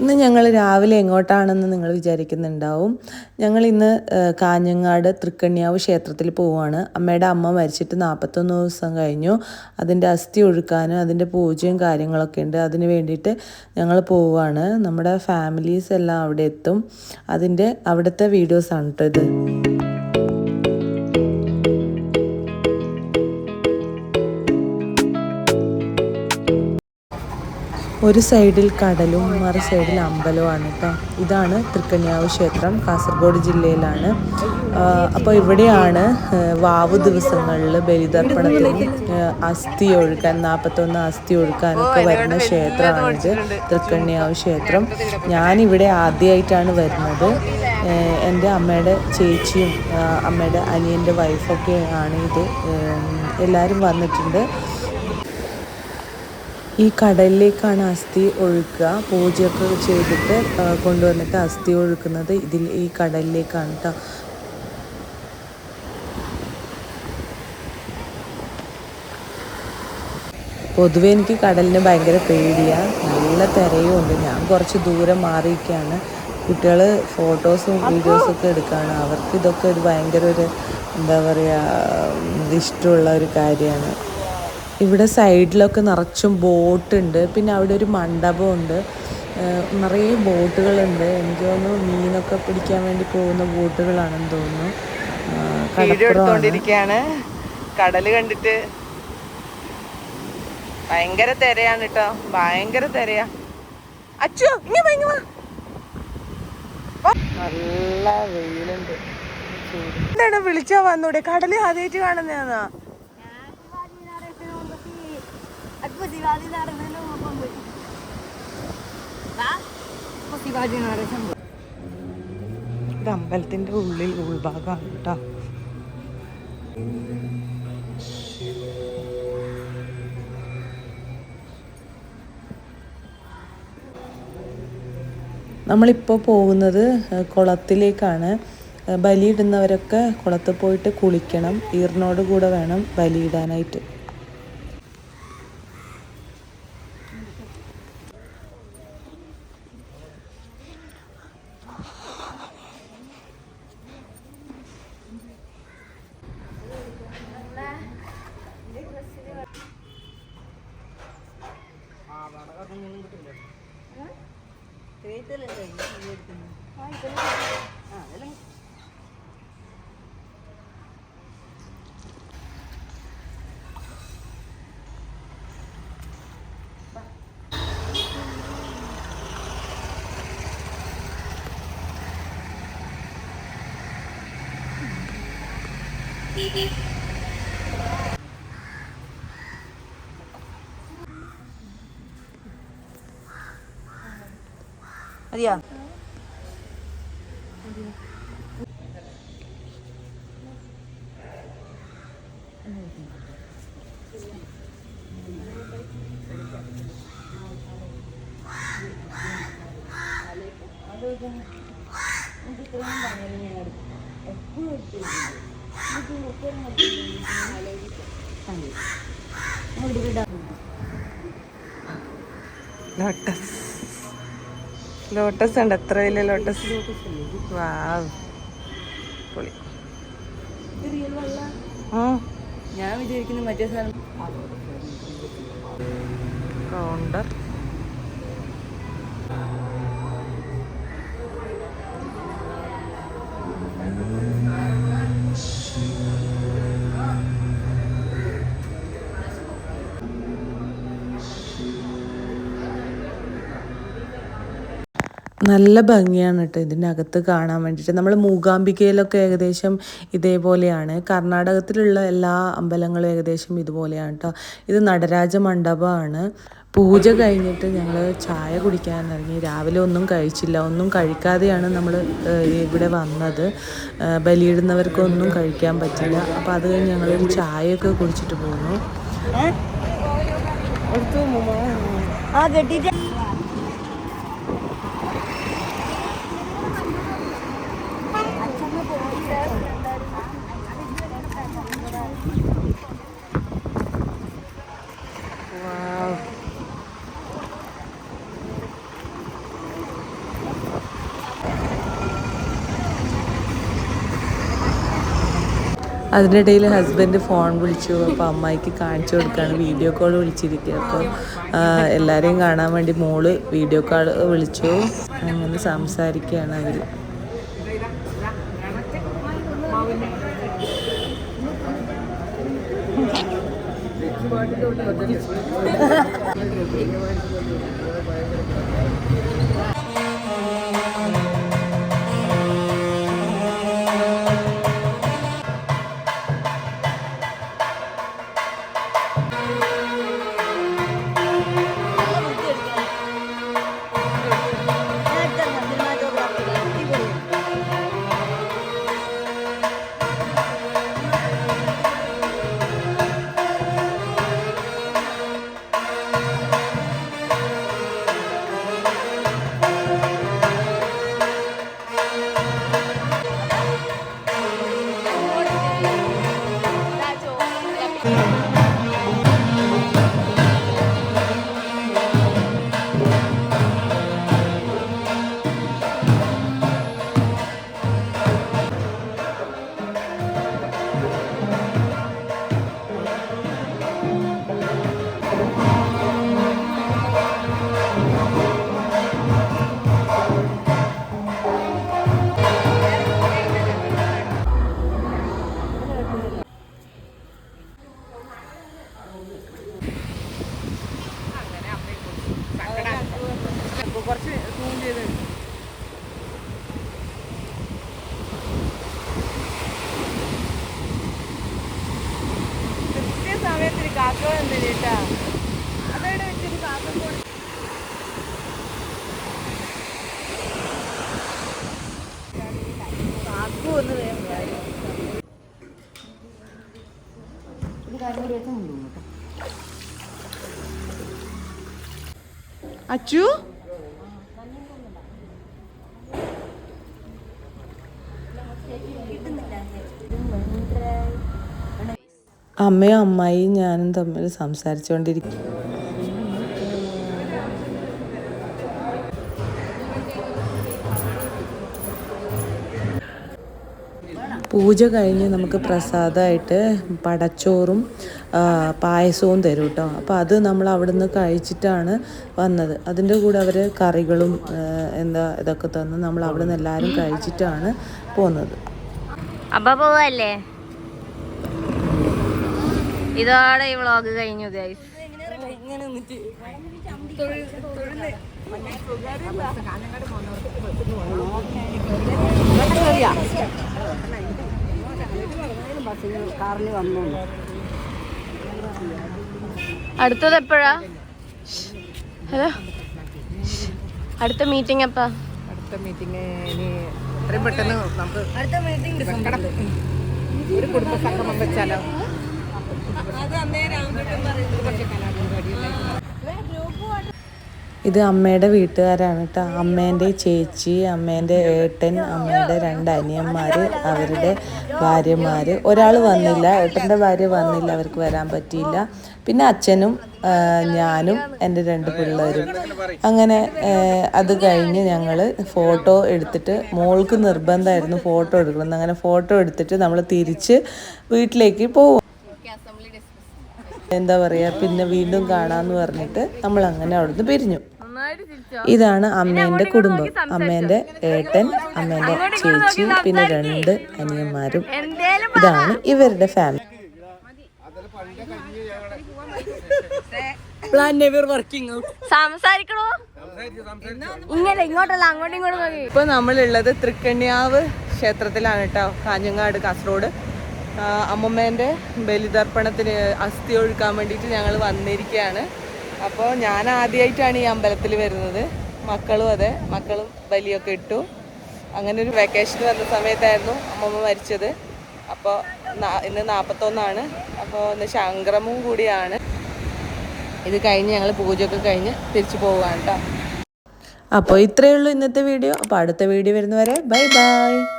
ഇന്ന് ഞങ്ങൾ രാവിലെ എങ്ങോട്ടാണെന്ന് നിങ്ങൾ വിചാരിക്കുന്നുണ്ടാവും. ഞങ്ങൾ ഇന്ന് കാഞ്ഞങ്ങാട് തൃക്കണ്യാവ് ക്ഷേത്രത്തിൽ പോവുകയാണ് അമ്മയുടെ അമ്മ മരിച്ചിട്ട് നാൽപ്പത്തൊന്ന് ദിവസം കഴിഞ്ഞു. അതിന്റെ അസ്ഥി ഒഴുക്കാനും അതിന്റെ പൂജയും കാര്യങ്ങളൊക്കെ ഉണ്ട്. അതിന് വേണ്ടിയിട്ട് ഞങ്ങൾ പോവുകയാണ് നമ്മുടെ ഫാമിലീസ് എല്ലാം അവിടെ എത്തും. അതിന്റെ അവിടുത്തെ വീഡിയോസാണ് കേട്ടോ ഇത്. ഒരു സൈഡിൽ കടലും മറു സൈഡിൽ അമ്പലവുമാണ് കേട്ടോ ഇതാണ് തൃക്കണ്യാവ് ക്ഷേത്രം കാസർഗോഡ് ജില്ലയിലാണ്. അപ്പോൾ ഇവിടെയാണ് വാവു ദിവസങ്ങളിൽ ബലിതർപ്പണത്തിന് അസ്ഥി ഒഴുക്കാൻ നാൽപ്പത്തൊന്ന് അസ്ഥി ഒഴുക്കാനൊക്കെ വരുന്ന ക്ഷേത്രമാണിത് തൃക്കണ്യാവ് ക്ഷേത്രം. ഞാനിവിടെ ആദ്യമായിട്ടാണ് വരുന്നത്. എന്റെ അമ്മയുടെ ചേച്ചിയും അമ്മയുടെ അനിയന്റെ വൈഫൊക്കെ ആണ് ഇത്. എല്ലാവരും വന്നിട്ടുണ്ട്. ഈ കടലിലേക്കാണ് അസ്ഥി ഒഴുക്കുക. പൂജയൊക്കെ ചെയ്തിട്ട് കൊണ്ടുവന്നിട്ട് അസ്ഥി ഒഴുക്കുന്നത് ഇതിൽ ഈ കടലിലേക്കാണ് കേട്ടോ പൊതുവെ എനിക്ക് കടലിന് ഭയങ്കര പേടിയാണ് നല്ല തിരയും ഉണ്ട് ഞാൻ കുറച്ച് ദൂരം മാറിയിരിക്കുകയാണ് കുട്ടികൾ ഫോട്ടോസും വീഡിയോസും ഒക്കെ എടുക്കുകയാണ് അവർക്ക് ഇതൊക്കെ ഒരു ഭയങ്കര ഒരു എന്താ പറയുക ഇഷ്ടമുള്ള ഒരു കാര്യമാണ്. ഇവിടെ സൈഡിലൊക്കെ നിറച്ചും ബോട്ടുണ്ട്. പിന്നെ അവിടെ ഒരു മണ്ഡപമുണ്ട്. നിറയെ ബോട്ടുകളുണ്ട്. എനിക്ക് തോന്നുന്നു മീനൊക്കെ പിടിക്കാൻ വേണ്ടി പോകുന്ന ബോട്ടുകളാണെന്ന് തോന്നുന്നു. കടപ്പുറമാണ്. കടൽ കണ്ടിട്ട് ഭയങ്കര തിരയാണ് കേട്ടോ ഭയങ്കര തിരയാ. അച്ചു. നല്ല വെയിലുണ്ട്. എന്താണ് വിളിച്ചാ വന്നൂടെ? കടൽ ആദ്യമായിട്ട് കാണുന്നതാ ഇത് അമ്പലത്തിന്റെ ഉള്ളിൽ ഉൾഭാഗമാണ് കേട്ടോ. നമ്മളിപ്പോൾ പോകുന്നത് കുളത്തിലേക്കാണ്. ബലിയിടുന്നവരൊക്കെ കുളത്തിൽ പോയിട്ട് കുളിക്കണം. ഈറിനോട് കൂടെ വേണം ബലിയിടാനായിട്ട് Adrián. ലോട്ടസ് ലോട്ടസ് ഉണ്ട്. എത്ര വലിയ ലോട്ടസ് വാവ് പൊളി. ആ. ഞാൻ വിചാരിക്കുന്നു മറ്റേ സ്ഥലം കൗണ്ടർ നല്ല ഭംഗിയാണ് കേട്ടോ ഇതിന്റെ അകത്ത് കാണാൻ വേണ്ടിയിട്ട് നമ്മൾ മൂകാംബികയിലൊക്കെ ഏകദേശം ഇതേപോലെയാണ്. കർണാടകത്തിലുള്ള എല്ലാ അമ്പലങ്ങളും ഏകദേശം ഇതുപോലെയാണ് കേട്ടോ ഇത് നടരാജ മണ്ഡപമാണ്. പൂജ കഴിഞ്ഞിട്ട് ഞങ്ങൾ ചായ കുടിക്കാൻ ഇറങ്ങി. രാവിലെ ഒന്നും കഴിച്ചില്ല. ഒന്നും കഴിക്കാതെയാണ് നമ്മൾ ഇവിടെ വന്നത്. ബലിയിടുന്നവർക്കൊന്നും കഴിക്കാൻ പറ്റില്ല. അപ്പോൾ അത് കഴിഞ്ഞ് ഞങ്ങളൊരു ചായയൊക്കെ കുടിച്ചിട്ട് പോന്നു. ആ അതിനിടയിൽ ഹസ്ബൻഡ് ഫോൺ വിളിച്ചു. അപ്പോൾ അമ്മായിക്ക് കാണിച്ചു കൊടുക്കുകയാണ് വീഡിയോ കോൾ വിളിച്ചിരിക്കുക അപ്പോൾ എല്ലാവരെയും കാണാൻ വേണ്ടി മോൾ വീഡിയോ കോൾ വിളിച്ചു. അങ്ങനെ സംസാരിക്കുകയാണ് അവർ കുറച്ച് അച്ചു? അമ്മയും അമ്മായിയും ഞാനും തമ്മിൽ സംസാരിച്ചുകൊണ്ടിരിക്കും. പൂജ കഴിഞ്ഞ് നമുക്ക് പ്രസാദമായിട്ട് പടച്ചോറും പായസവും തരും കേട്ടോ. അപ്പോൾ അത് നമ്മൾ അവിടെ നിന്ന് കഴിച്ചിട്ടാണ് വന്നത്. അതിന്റെ കൂടെ അവർ കറികളും എന്താ ഇതൊക്കെ തന്ന് നമ്മൾ അവിടെ നിന്ന് എല്ലാവരും കഴിച്ചിട്ടാണ് പോകുന്നത് അപ്പോൾ പോവല്ലേ? ഇതോടെ ഈ വ്ളോഗ് കഴിഞ്ഞു ഗൈസ് അടുത്തത് എപ്പോഴാ? ഹലോ? അടുത്ത മീറ്റിംഗ് എപ്പാ? അടുത്ത മീറ്റിംഗ് ഇനി എത്രയും പെട്ടെന്ന് നമുക്ക് മീറ്റിംഗ് ഒരു കുടുംബ സംഗമം വെച്ചാലോ? ഇത് അമ്മയുടെ വീട്ടുകാരാണ് കേട്ടോ അമ്മേന്റെ ചേച്ചി അമ്മേന്റെ ഏട്ടൻ അമ്മയുടെ രണ്ട് അനിയന്മാർ അവരുടെ ഭാര്യമാർ ഒരാൾ വന്നില്ല. ഏട്ടന്റെ ഭാര്യ വന്നില്ല. അവർക്ക് വരാൻ പറ്റിയില്ല. പിന്നെ അച്ഛനും ഞാനും എന്റെ രണ്ട് പിള്ളേരും. അങ്ങനെ അത് കഴിഞ്ഞ് ഞങ്ങൾ ഫോട്ടോ എടുത്തിട്ട് മോൾക്ക് നിർബന്ധമായിരുന്നു ഫോട്ടോ എടുക്കണം. അങ്ങനെ ഫോട്ടോ എടുത്തിട്ട് നമ്മൾ തിരിച്ച് വീട്ടിലേക്ക് പോകും എന്താ പറയുക പിന്നെ വീണ്ടും കാണാമെന്ന് പറഞ്ഞിട്ട് നമ്മൾ അങ്ങനെ അവിടുന്ന് പിരിഞ്ഞു. ഇതാണ് അമ്മേന്റെ കുടുംബം. അമ്മേന്റെ ഏട്ടൻ അമ്മേന്റെ ചേച്ചി പിന്നെ രണ്ട് അനിയന്മാരും ഇതാണ് ഇവരുടെ ഫാമിലി സംസാരിക്കണോ? ഇങ്ങനെ ഇങ്ങോട്ടല്ല അങ്ങോട്ടും ഇങ്ങോട്ടും നോക്കി. ഇപ്പോൾ നമ്മളുള്ളത് തൃക്കണ്യാവ് ക്ഷേത്രത്തിലാണ് കേട്ടോ കാഞ്ഞങ്ങാട് കാസർഗോഡ്. അമ്മമ്മേന്റെ ബലിതർപ്പണത്തിന് അസ്ഥി ഒഴുക്കാൻ വേണ്ടിട്ട് ഞങ്ങൾ വന്നിരിക്കുകയാണ് അപ്പോൾ ഞാൻ ആദ്യമായിട്ടാണ് ഈ അമ്പലത്തിൽ വരുന്നത്. മക്കളും അതെ മക്കളും ബലിയൊക്കെ ഇട്ടു. അങ്ങനെ ഒരു വെക്കേഷൻ വന്ന സമയത്തായിരുന്നു അമ്മമ്മ മരിച്ചത്. അപ്പോൾ ഇന്ന് നാൽപ്പത്തൊന്നാണ് അപ്പോൾ ഇന്ന് ശങ്കരമും കൂടിയാണ്. ഇത് കഴിഞ്ഞ് ഞങ്ങൾ പൂജയൊക്കെ കഴിഞ്ഞ് തിരിച്ചു പോവുകയാണ് കേട്ടോ അപ്പോൾ ഇത്രയേ ഉള്ളൂ ഇന്നത്തെ വീഡിയോ. അപ്പോൾ അടുത്ത വീഡിയോ വരുന്നവരെ ബൈ ബൈ.